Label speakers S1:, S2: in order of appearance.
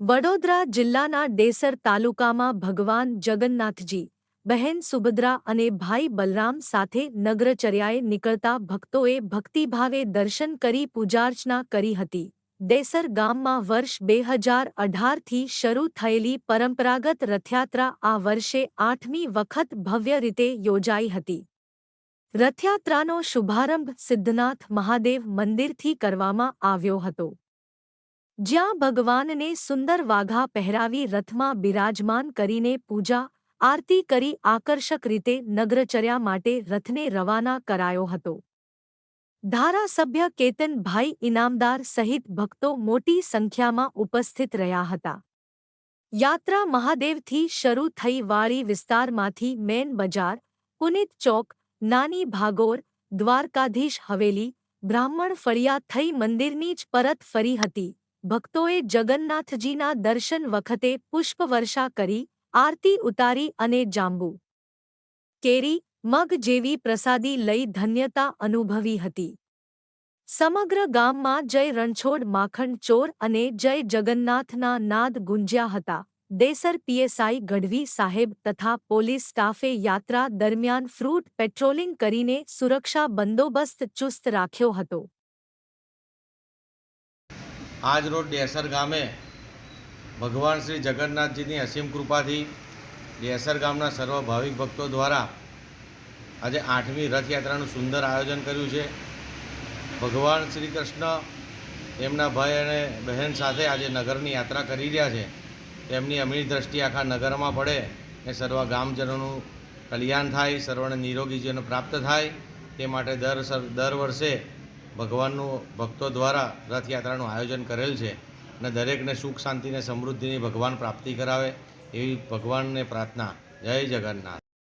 S1: વડોદરા જિલ્લાના ડેસર તાલુકામાં ભગવાન જગન્નાથજી, બહેન સુભદ્રા અને ભાઈ બલરામ સાથે નગરચર્યાએ નીકળતા ભક્તોએ ભક્તિભાવે દર્શન કરી પૂજાર્ચના કરી હતી. ડેસર ગામમાં વર્ષ બે હજાર અઢારથી શરૂ થયેલી પરંપરાગત રથયાત્રા આ વર્ષે આઠમી વખત ભવ્ય રીતે યોજાઈ હતી. રથયાત્રાનો શુભારંભ સિદ્ધનાથ મહાદેવ મંદિરથી કરવામાં આવ્યો હતો. જ્યાં ભગવાનને સુંદર વાઘા પહેરાવી રથમાં બિરાજમાન કરીને પૂજા, આરતી કરી આકર્ષક રીતે નગરચર્યા માટે રથને રવાના કરાયો હતો. ધારાસભ્ય કેતનભાઈ ઇનામદાર સહિત ભક્તો મોટી સંખ્યામાં ઉપસ્થિત રહ્યા હતા. યાત્રા મહાદેવથી શરૂ થઈ વાળી વિસ્તારમાંથી મેન બજાર, પુનિત ચોક, નાની ભાગોર, દ્વારકાધીશ હવેલી, બ્રાહ્મણ ફળિયા થઈ મંદિરની જ પરત ફરી હતી. ભક્તોએ જગન્નાથજીના દર્શન વખતે પુષ્પવર્ષા કરી, આરતી ઉતારી અને જાંબુ કેરી, મગ જેવી પ્રસાદી લઈ ધન્યતા અનુભવી હતી. સમગ્ર ગામમાં જય રણછોડ માખણ ચોર અને જય જગન્નાથના નાદ ગુંજ્યા હતા. દેસર પીએસઆઈ ગઢવી સાહેબ તથા પોલીસ સ્ટાફે યાત્રા દરમિયાન ફ્રૂટ પેટ્રોલિંગ કરીને સુરક્ષા બંદોબસ્ત ચુસ્ત રાખ્યો હતો.
S2: આજ રોજ ડેસર ગામે ભગવાન શ્રી જગન્નાથજીની અસીમ કૃપાથી ડેસર ગામના સર્વ ભાવિક ભક્તો દ્વારા આજે આઠમી રથયાત્રાનું સુંદર આયોજન કર્યું છે. ભગવાન શ્રી કૃષ્ણ, એમના ભાઈ અને બહેન સાથે આજે નગરની યાત્રા કરી રહ્યા છે. તેમની અમીર દ્રષ્ટિ આખા નગરમાં પડે ને સર્વ ગામજનોનું કલ્યાણ થાય, સર્વને નિરોગી જીવન પ્રાપ્ત થાય. તે માટે દર સર, દર વર્ષે ભગવાનનું ભક્તો દ્વારા રથયાત્રાનું આયોજન કરેલ છે અને દરેકને સુખ શાંતિને સમૃદ્ધિની ભગવાન પ્રાપ્તિ કરાવે એવી ભગવાનને પ્રાર્થના. જય જગન્નાથ.